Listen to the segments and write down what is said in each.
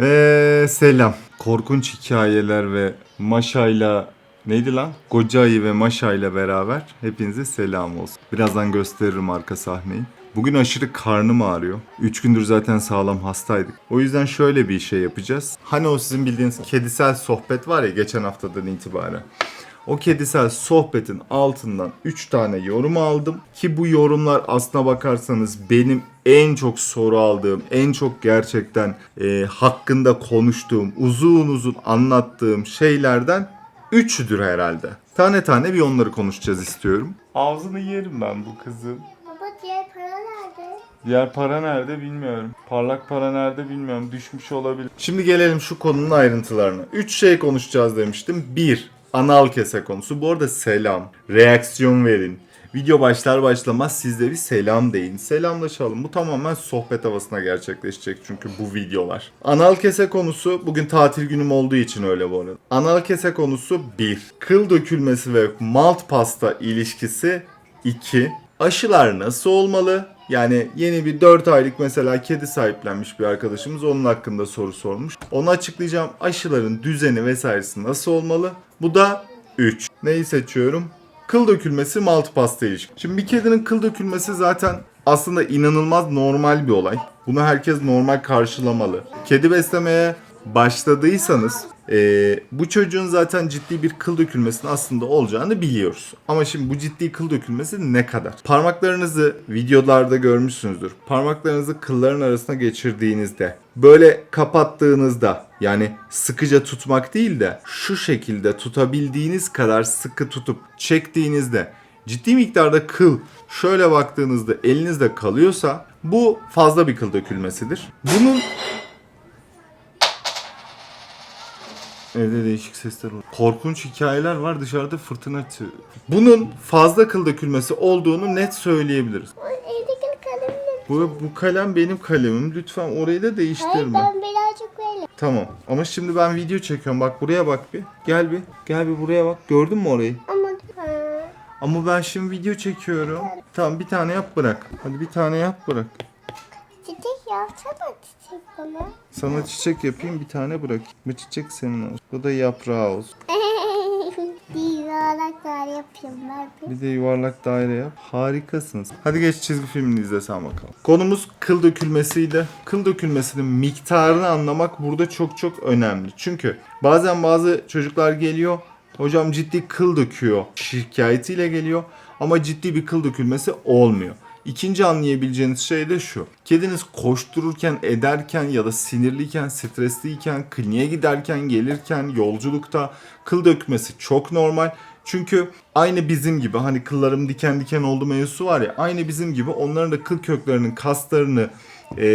Ve selam. Korkunç hikayeler ve Maşa'yla neydi lan? Gocayı ve Maşa'yla beraber hepinize selam olsun. Birazdan gösteririm arka sahneyi. Bugün aşırı karnım ağrıyor. 3 gündür zaten sağlam hastaydık. O yüzden şöyle bir şey yapacağız. Hani o sizin bildiğiniz kedisel sohbet var ya geçen haftadan itibaren. O kedisel sohbetin altından 3 tane yorum aldım. Ki bu yorumlar aslına bakarsanız benim en çok soru aldığım, en çok gerçekten e, hakkında konuştuğum, uzun uzun anlattığım şeylerden üçüdür herhalde. Tane tane bir onları konuşacağız istiyorum. Ağzını yerim ben bu kızın. Baba diğer para nerede? Diğer para nerede bilmiyorum. Parlak para nerede bilmiyorum. Düşmüş olabilir. Şimdi gelelim şu konunun ayrıntılarına. 3 şey konuşacağız demiştim. 1. Anal kese konusu. Bu arada selam. Reaksiyon verin. Video başlar başlamaz siz de bir selam deyin. Selamlaşalım. Bu tamamen sohbet havasına gerçekleşecek çünkü bu videolar. Anal kese konusu bugün tatil günüm olduğu için öyle bu arada. Anal kese konusu 1. Kıl dökülmesi ve malt pasta ilişkisi 2. Aşılar nasıl olmalı? Yani yeni bir 4 aylık mesela kedi sahiplenmiş bir arkadaşımız onun hakkında soru sormuş. Onu açıklayacağım. Aşıların düzeni vesairesi nasıl olmalı? Bu da 3. Neyi seçiyorum? Kıl dökülmesi malt pasta ilişki. Şimdi bir kedinin kıl dökülmesi zaten aslında inanılmaz normal bir olay. Bunu herkes normal karşılamalı. Kedi beslemeye başladıysanız eee, bu çocuğun zaten ciddi bir kıl dökülmesinin aslında olacağını biliyoruz. Ama şimdi bu ciddi kıl dökülmesi ne kadar? Parmaklarınızı videolarda görmüşsünüzdür. Parmaklarınızı kılların arasına geçirdiğinizde böyle kapattığınızda yani sıkıca tutmak değil de şu şekilde tutabildiğiniz kadar sıkı tutup çektiğinizde ciddi miktarda kıl şöyle baktığınızda elinizde kalıyorsa bu fazla bir kıl dökülmesidir. Bunun Evde değişik sesler olur. Korkunç hikayeler var dışarıda fırtına çı- Bunun fazla kıl dökülmesi olduğunu net söyleyebiliriz. O evdeki kalem ne? Bu, bu kalem benim kalemim. Lütfen orayı da Hayır değiştirme. ben birazcık böyle. Tamam. Ama şimdi ben video çekiyorum. Bak buraya bak bir. Gel bir. Gel bir buraya bak. Gördün mü orayı? Ama ha, Ama ben şimdi video çekiyorum. Tamam bir tane yap bırak. Hadi bir tane yap bırak. Yapsana çiçek bana. Sana çiçek yapayım bir tane bırak. Bu çiçek senin olsun. Bu da yaprağı olsun. Bir yuvarlaklar yapayım ben bir. Bir de yuvarlak daire yap. Harikasınız. Hadi geç çizgi filmini izlesen bakalım. Konumuz kıl dökülmesiydi. Kıl dökülmesinin miktarını anlamak burada çok çok önemli. Çünkü bazen bazı çocuklar geliyor. Hocam ciddi kıl döküyor. Şikayetiyle geliyor. Ama ciddi bir kıl dökülmesi olmuyor. İkinci anlayabileceğiniz şey de şu. Kediniz koştururken, ederken ya da sinirliyken, stresliyken, kliniğe giderken, gelirken, yolculukta kıl dökmesi çok normal. Çünkü aynı bizim gibi hani kıllarım diken diken oldu mevzusu var ya aynı bizim gibi onların da kıl köklerinin kaslarını e,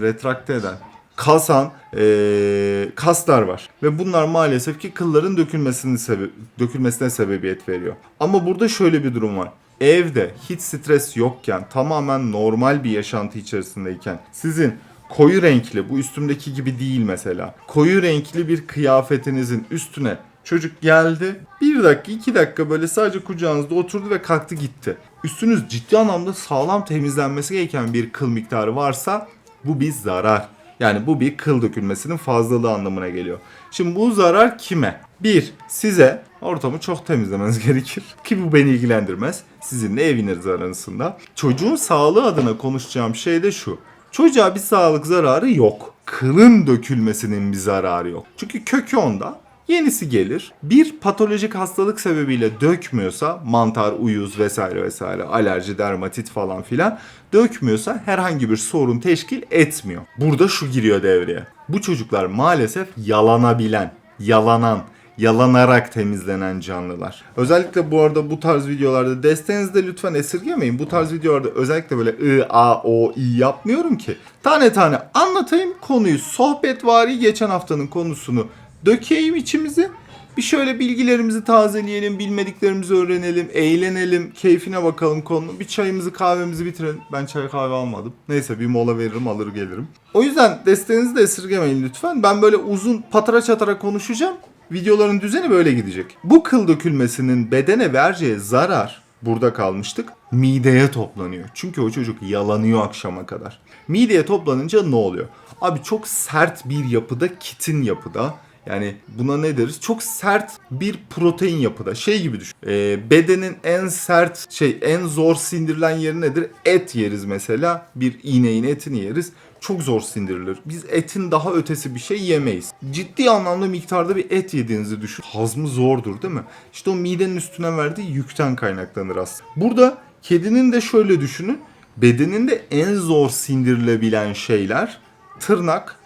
retrakte eden kasan e, kaslar var ve bunlar maalesef ki kılların dökülmesinin sebe- dökülmesine sebebiyet veriyor. Ama burada şöyle bir durum var. Evde hiç stres yokken tamamen normal bir yaşantı içerisindeyken sizin koyu renkli bu üstümdeki gibi değil mesela. Koyu renkli bir kıyafetinizin üstüne çocuk geldi. Bir dakika iki dakika böyle sadece kucağınızda oturdu ve kalktı gitti. Üstünüz ciddi anlamda sağlam temizlenmesi gereken bir kıl miktarı varsa bu bir zarar. Yani bu bir kıl dökülmesinin fazlalığı anlamına geliyor. Şimdi bu zarar kime? Bir, size ortamı çok temizlemeniz gerekir. Ki bu beni ilgilendirmez. Sizinle eviniz arasında. Çocuğun sağlığı adına konuşacağım şey de şu. Çocuğa bir sağlık zararı yok. Kılın dökülmesinin bir zararı yok. Çünkü kökü onda. Yenisi gelir. Bir patolojik hastalık sebebiyle dökmüyorsa mantar, uyuz vesaire vesaire alerji, dermatit falan filan dökmüyorsa herhangi bir sorun teşkil etmiyor. Burada şu giriyor devreye. Bu çocuklar maalesef yalanabilen, yalanan, yalanarak temizlenen canlılar. Özellikle bu arada bu tarz videolarda desteğinizde lütfen esirgemeyin. Bu tarz videolarda özellikle böyle I, A, O, I yapmıyorum ki. Tane tane anlatayım konuyu. Sohbet vari geçen haftanın konusunu dökeyim içimize. Bir şöyle bilgilerimizi tazeleyelim, bilmediklerimizi öğrenelim, eğlenelim, keyfine bakalım konunun. Bir çayımızı kahvemizi bitirelim. Ben çay kahve almadım. Neyse bir mola veririm alır gelirim. O yüzden desteğinizi de esirgemeyin lütfen. Ben böyle uzun patara çatara konuşacağım. Videoların düzeni böyle gidecek. Bu kıl dökülmesinin bedene vereceği zarar burada kalmıştık. Mideye toplanıyor. Çünkü o çocuk yalanıyor akşama kadar. Mideye toplanınca ne oluyor? Abi çok sert bir yapıda, kitin yapıda. Yani buna ne deriz? Çok sert bir protein yapıda. Şey gibi düşün. Ee, bedenin en sert şey, en zor sindirilen yeri nedir? Et yeriz mesela. Bir ineğin etini yeriz. Çok zor sindirilir. Biz etin daha ötesi bir şey yemeyiz. Ciddi anlamda miktarda bir et yediğinizi düşün. Hazmı zordur değil mi? İşte o midenin üstüne verdiği yükten kaynaklanır aslında. Burada kedinin de şöyle düşünün. Bedeninde en zor sindirilebilen şeyler tırnak,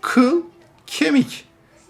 kıl, kemik.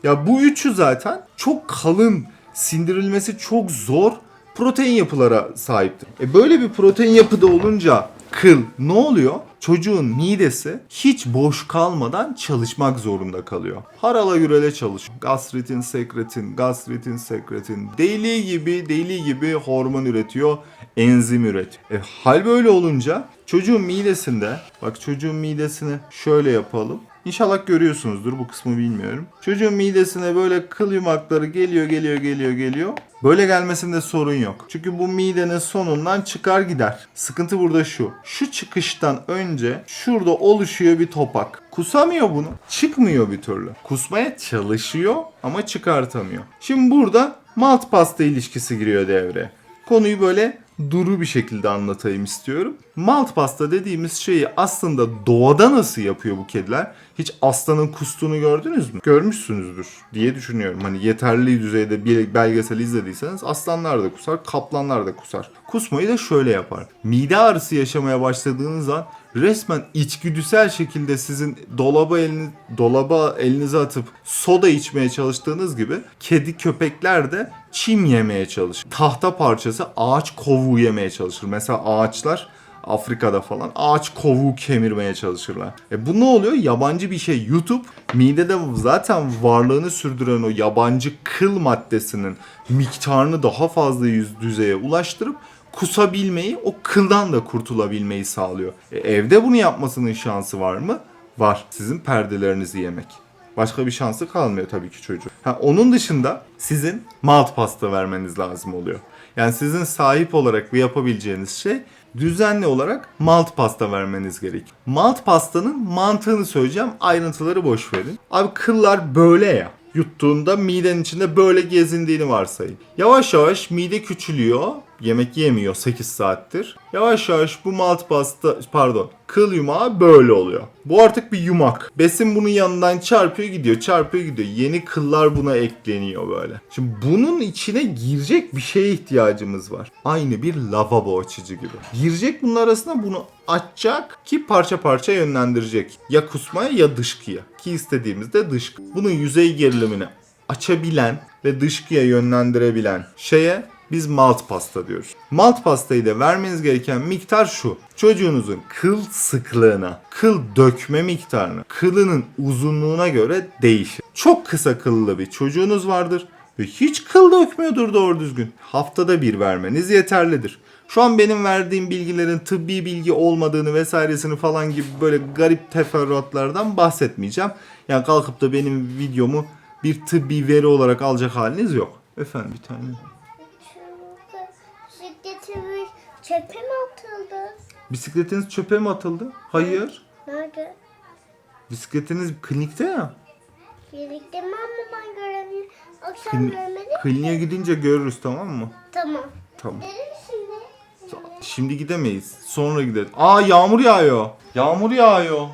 Ya bu üçü zaten çok kalın, sindirilmesi çok zor protein yapılara sahiptir. E böyle bir protein yapıda olunca kıl ne oluyor? Çocuğun midesi hiç boş kalmadan çalışmak zorunda kalıyor. Harala gürele çalışıyor. Gastritin, sekretin, gastritin, sekretin. Deli gibi, deli gibi hormon üretiyor, enzim üretiyor. E, hal böyle olunca çocuğun midesinde, bak çocuğun midesini şöyle yapalım. İnşallah görüyorsunuzdur bu kısmı bilmiyorum. Çocuğun midesine böyle kıl yumakları geliyor geliyor geliyor geliyor. Böyle gelmesinde sorun yok. Çünkü bu midenin sonundan çıkar gider. Sıkıntı burada şu. Şu çıkıştan önce şurada oluşuyor bir topak. Kusamıyor bunu. Çıkmıyor bir türlü. Kusmaya çalışıyor ama çıkartamıyor. Şimdi burada malt pasta ilişkisi giriyor devreye. Konuyu böyle duru bir şekilde anlatayım istiyorum. Malt pasta dediğimiz şeyi aslında doğada nasıl yapıyor bu kediler? Hiç aslanın kustuğunu gördünüz mü? Görmüşsünüzdür diye düşünüyorum. Hani yeterli düzeyde bir belgesel izlediyseniz aslanlar da kusar, kaplanlar da kusar. Kusmayı da şöyle yapar. Mide ağrısı yaşamaya başladığınız an resmen içgüdüsel şekilde sizin dolaba elini dolaba elinize atıp soda içmeye çalıştığınız gibi kedi köpekler de çim yemeye çalışır. Tahta parçası ağaç kovuğu yemeye çalışır. Mesela ağaçlar Afrika'da falan ağaç kovuğu kemirmeye çalışırlar. E bu ne oluyor? Yabancı bir şey YouTube midede zaten varlığını sürdüren o yabancı kıl maddesinin miktarını daha fazla yüz düzeye ulaştırıp kusabilmeyi, o kıldan da kurtulabilmeyi sağlıyor. E, evde bunu yapmasının şansı var mı? Var. Sizin perdelerinizi yemek. Başka bir şansı kalmıyor tabii ki çocuğun. Ha, onun dışında sizin malt pasta vermeniz lazım oluyor. Yani sizin sahip olarak yapabileceğiniz şey düzenli olarak malt pasta vermeniz gerek. Malt pastanın mantığını söyleyeceğim. Ayrıntıları boş verin. Abi kıllar böyle ya. Yuttuğunda midenin içinde böyle gezindiğini varsayın. Yavaş yavaş mide küçülüyor. Yemek yemiyor 8 saattir. Yavaş yavaş bu malt pasta pardon kıl yumağı böyle oluyor. Bu artık bir yumak. Besin bunun yanından çarpıyor gidiyor çarpıyor gidiyor. Yeni kıllar buna ekleniyor böyle. Şimdi bunun içine girecek bir şeye ihtiyacımız var. Aynı bir lavabo açıcı gibi. Girecek bunun arasına bunu açacak ki parça parça yönlendirecek. Ya kusmaya ya dışkıya. Ki istediğimizde dışkı. Bunun yüzey gerilimini açabilen ve dışkıya yönlendirebilen şeye biz malt pasta diyoruz. Malt pastayı da vermeniz gereken miktar şu. Çocuğunuzun kıl sıklığına, kıl dökme miktarına, kılının uzunluğuna göre değişir. Çok kısa kıllı bir çocuğunuz vardır ve hiç kıl dökmüyordur doğru düzgün. Haftada bir vermeniz yeterlidir. Şu an benim verdiğim bilgilerin tıbbi bilgi olmadığını vesairesini falan gibi böyle garip teferruatlardan bahsetmeyeceğim. Yani kalkıp da benim videomu bir tıbbi veri olarak alacak haliniz yok. Efendim bir tane. Bisikletimiz çöpe mi atıldı? Bisikletiniz çöpe mi atıldı? Hayır. Nerede? Bisikletiniz klinikte ya. Birlikte mi ama ben göremiyorum. Akşam Klini- görmedim. kliniğe gidince görürüz tamam mı? Tamam. Tamam. Gidelim şimdi. Şimdi gidemeyiz. Sonra gideriz. Aa yağmur yağıyor. Yağmur yağıyor. Ama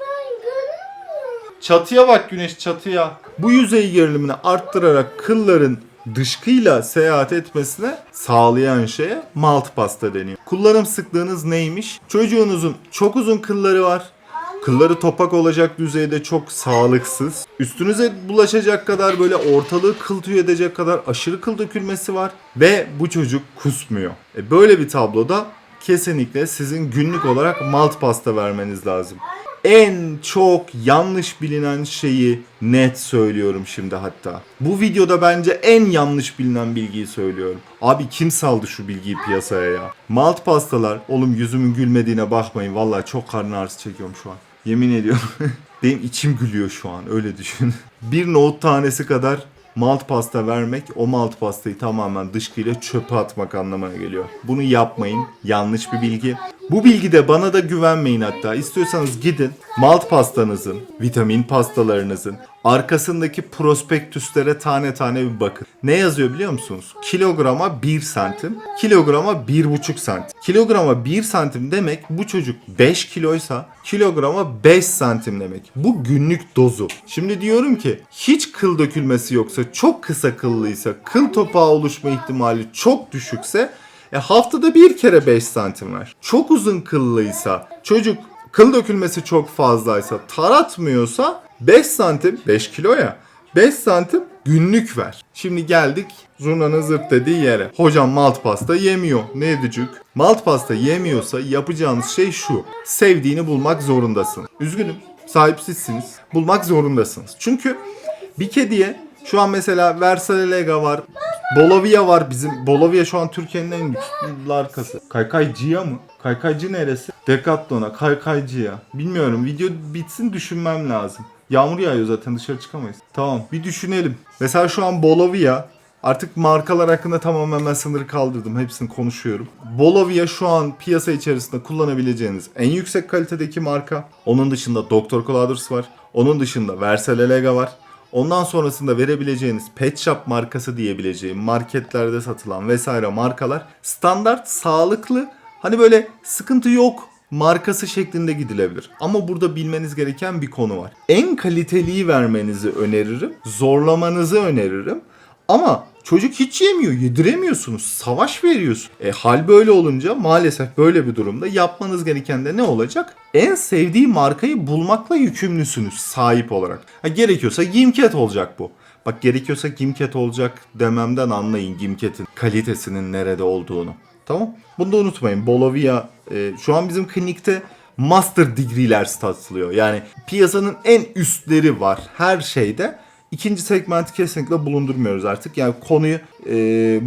ben göremiyorum. Çatıya bak güneş çatıya. Bu yüzey gerilimini arttırarak kılların dışkıyla seyahat etmesine sağlayan şeye malt pasta deniyor. Kullanım sıklığınız neymiş? Çocuğunuzun çok uzun kılları var. Kılları topak olacak düzeyde çok sağlıksız. Üstünüze bulaşacak kadar böyle ortalığı kıl tüy edecek kadar aşırı kıl dökülmesi var. Ve bu çocuk kusmuyor. E böyle bir tabloda kesinlikle sizin günlük olarak malt pasta vermeniz lazım. En çok yanlış bilinen şeyi net söylüyorum şimdi hatta. Bu videoda bence en yanlış bilinen bilgiyi söylüyorum. Abi kim saldı şu bilgiyi piyasaya ya? Malt pastalar, oğlum yüzümün gülmediğine bakmayın. Vallahi çok karın ağrısı çekiyorum şu an. Yemin ediyorum. Benim içim gülüyor şu an öyle düşün. Bir nohut tanesi kadar malt pasta vermek o malt pastayı tamamen dışkıyla çöpe atmak anlamına geliyor. Bunu yapmayın. Yanlış bir bilgi. Bu bilgide bana da güvenmeyin hatta. İstiyorsanız gidin malt pastanızın, vitamin pastalarınızın arkasındaki prospektüslere tane tane bir bakın. Ne yazıyor biliyor musunuz? Kilograma 1 santim, kilograma 1,5 santim. Kilograma 1 santim demek bu çocuk 5 kiloysa kilograma 5 santim demek. Bu günlük dozu. Şimdi diyorum ki hiç kıl dökülmesi yoksa, çok kısa kıllıysa, kıl topağı oluşma ihtimali çok düşükse e, haftada bir kere 5 santim ver. Çok uzun kıllıysa, çocuk kıl dökülmesi çok fazlaysa, taratmıyorsa 5 santim 5 kilo ya 5 santim günlük ver. Şimdi geldik zurnanın zırt dediği yere. Hocam malt pasta yemiyor. Ne edecek? Malt pasta yemiyorsa yapacağınız şey şu. Sevdiğini bulmak zorundasın. Üzgünüm. Sahipsizsiniz. Bulmak zorundasınız. Çünkü bir kediye şu an mesela Versale Lega var. Bolovia var bizim. Bolovia şu an Türkiye'nin en lüks markası. Kaykaycıya mı? Kaykaycı neresi? Decathlon'a, Kaykaycıya. Bilmiyorum. Video bitsin düşünmem lazım. Yağmur yağıyor zaten dışarı çıkamayız. Tamam bir düşünelim. Mesela şu an Bolovia Artık markalar hakkında tamamen ben sınırı kaldırdım. Hepsini konuşuyorum. Bolovia şu an piyasa içerisinde kullanabileceğiniz en yüksek kalitedeki marka. Onun dışında Dr. Clauders var. Onun dışında Versale Lega var. Ondan sonrasında verebileceğiniz Pet Shop markası diyebileceğim marketlerde satılan vesaire markalar standart, sağlıklı, hani böyle sıkıntı yok markası şeklinde gidilebilir. Ama burada bilmeniz gereken bir konu var. En kaliteliyi vermenizi öneririm, zorlamanızı öneririm. Ama çocuk hiç yemiyor, yediremiyorsunuz, savaş veriyorsun. E hal böyle olunca maalesef böyle bir durumda yapmanız gereken de ne olacak? En sevdiği markayı bulmakla yükümlüsünüz sahip olarak. Ha, gerekiyorsa Gimket olacak bu. Bak gerekiyorsa Gimket olacak dememden anlayın Gimket'in kalitesinin nerede olduğunu. Tamam? Bunu da unutmayın. Bolovia e, şu an bizim klinikte master degree'ler satılıyor. Yani piyasanın en üstleri var her şeyde. İkinci segmenti kesinlikle bulundurmuyoruz artık. Yani konuyu e,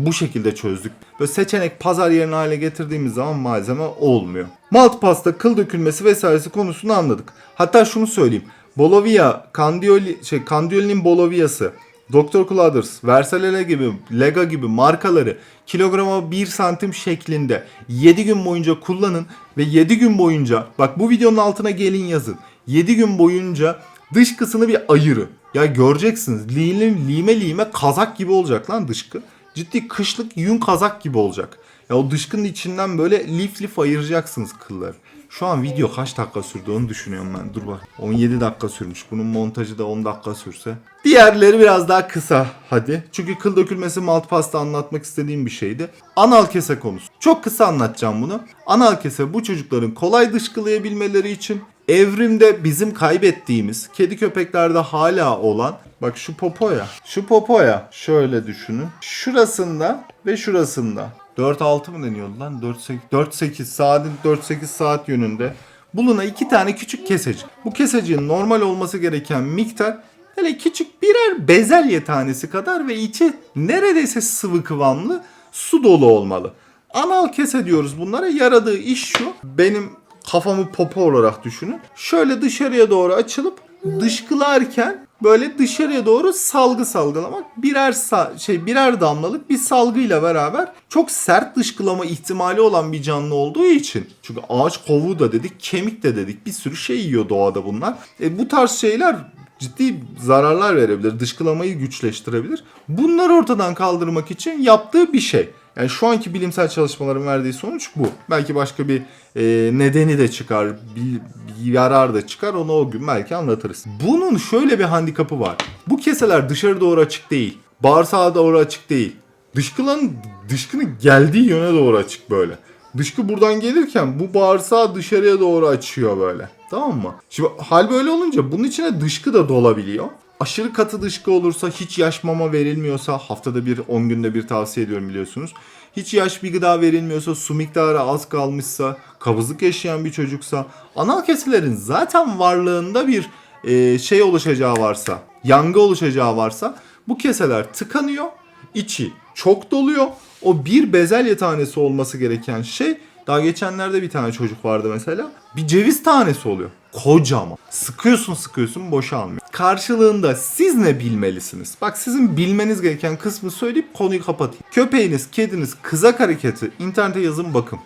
bu şekilde çözdük. Böyle seçenek pazar yerine hale getirdiğimiz zaman malzeme olmuyor. Malt pasta, kıl dökülmesi vesairesi konusunu anladık. Hatta şunu söyleyeyim. Bolovia, Candioli, şey, Candioli'nin Bolovia'sı, Dr. Clauders, Versalele gibi, Lega gibi markaları kilograma 1 santim şeklinde 7 gün boyunca kullanın ve 7 gün boyunca bak bu videonun altına gelin yazın. 7 gün boyunca dışkısını bir ayırın. Ya göreceksiniz lime, lime lime kazak gibi olacak lan dışkı. Ciddi kışlık yün kazak gibi olacak. Ya o dışkının içinden böyle lif lif ayıracaksınız kılları. Şu an video kaç dakika sürdü onu düşünüyorum ben. Dur bak. 17 dakika sürmüş. Bunun montajı da 10 dakika sürse. Diğerleri biraz daha kısa hadi. Çünkü kıl dökülmesi malt pasta anlatmak istediğim bir şeydi. Anal kese konusu. Çok kısa anlatacağım bunu. Anal kese bu çocukların kolay dışkılayabilmeleri için evrimde bizim kaybettiğimiz kedi köpeklerde hala olan bak şu popoya şu popoya şöyle düşünün şurasında ve şurasında 4-6 mı deniyordu lan 4-8 saatin 4-8 saat yönünde bulunan iki tane küçük kesecik. Bu keseciğin normal olması gereken miktar hele küçük birer bezelye tanesi kadar ve içi neredeyse sıvı kıvamlı su dolu olmalı. Anal kese diyoruz bunlara. Yaradığı iş şu. Benim kafamı popo olarak düşünün. Şöyle dışarıya doğru açılıp dışkılarken böyle dışarıya doğru salgı salgılamak birer sa- şey birer damlalık bir salgıyla beraber çok sert dışkılama ihtimali olan bir canlı olduğu için çünkü ağaç kovuğu da dedik kemik de dedik bir sürü şey yiyor doğada bunlar. E, bu tarz şeyler ciddi zararlar verebilir. Dışkılamayı güçleştirebilir. Bunları ortadan kaldırmak için yaptığı bir şey. Yani şu anki bilimsel çalışmaların verdiği sonuç bu. Belki başka bir e, nedeni de çıkar, bir, bir yarar da çıkar. Onu o gün belki anlatırız. Bunun şöyle bir handikapı var. Bu keseler dışarı doğru açık değil. Bağırsağa doğru açık değil. Dışkılan dışkının geldiği yöne doğru açık böyle. Dışkı buradan gelirken bu bağırsağı dışarıya doğru açıyor böyle. Tamam mı? Şimdi hal böyle olunca bunun içine dışkı da dolabiliyor. Aşırı katı dışkı olursa hiç yaş mama verilmiyorsa haftada bir 10 günde bir tavsiye ediyorum biliyorsunuz. Hiç yaş bir gıda verilmiyorsa su miktarı az kalmışsa kabızlık yaşayan bir çocuksa anal kesilerin zaten varlığında bir e, şey oluşacağı varsa yangı oluşacağı varsa bu keseler tıkanıyor içi çok doluyor. O bir bezelye tanesi olması gereken şey daha geçenlerde bir tane çocuk vardı mesela. Bir ceviz tanesi oluyor. Kocaman. Sıkıyorsun sıkıyorsun boşalmıyor. Karşılığında siz ne bilmelisiniz? Bak sizin bilmeniz gereken kısmı söyleyip konuyu kapatayım. Köpeğiniz, kediniz kızak hareketi. internete yazın bakın.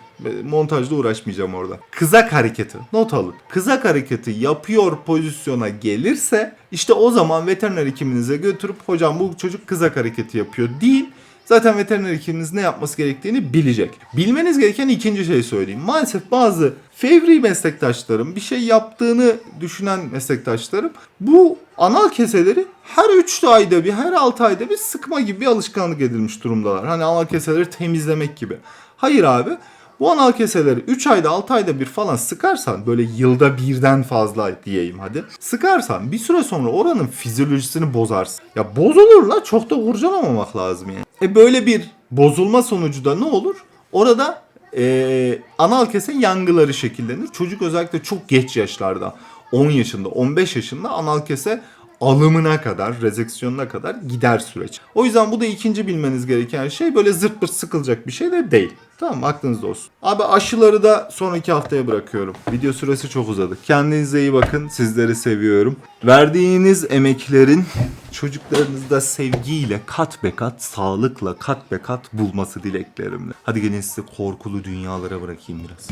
Montajla uğraşmayacağım orada. Kızak hareketi. Not alın. Kızak hareketi yapıyor pozisyona gelirse işte o zaman veteriner hekiminize götürüp hocam bu çocuk kızak hareketi yapıyor değil. Zaten veteriner hekiminiz ne yapması gerektiğini bilecek. Bilmeniz gereken ikinci şey söyleyeyim. Maalesef bazı fevri meslektaşlarım, bir şey yaptığını düşünen meslektaşlarım bu anal keseleri her 3 ayda bir, her 6 ayda bir sıkma gibi bir alışkanlık edilmiş durumdalar. Hani anal keseleri temizlemek gibi. Hayır abi. Bu anal keseleri 3 ayda 6 ayda bir falan sıkarsan böyle yılda birden fazla diyeyim hadi. Sıkarsan bir süre sonra oranın fizyolojisini bozarsın. Ya bozulur la çok da kurcalamamak lazım yani. E böyle bir bozulma sonucu da ne olur? Orada e, anal kese yangıları şekillenir. Çocuk özellikle çok geç yaşlarda 10 yaşında 15 yaşında anal kese alımına kadar, rezeksiyonuna kadar gider süreç. O yüzden bu da ikinci bilmeniz gereken şey böyle zırt pırt sıkılacak bir şey de değil. Tamam aklınızda olsun. Abi aşıları da sonraki haftaya bırakıyorum. Video süresi çok uzadı. Kendinize iyi bakın. Sizleri seviyorum. Verdiğiniz emeklerin çocuklarınızda sevgiyle kat be kat, sağlıkla kat be kat bulması dileklerimle. Hadi gelin sizi korkulu dünyalara bırakayım biraz.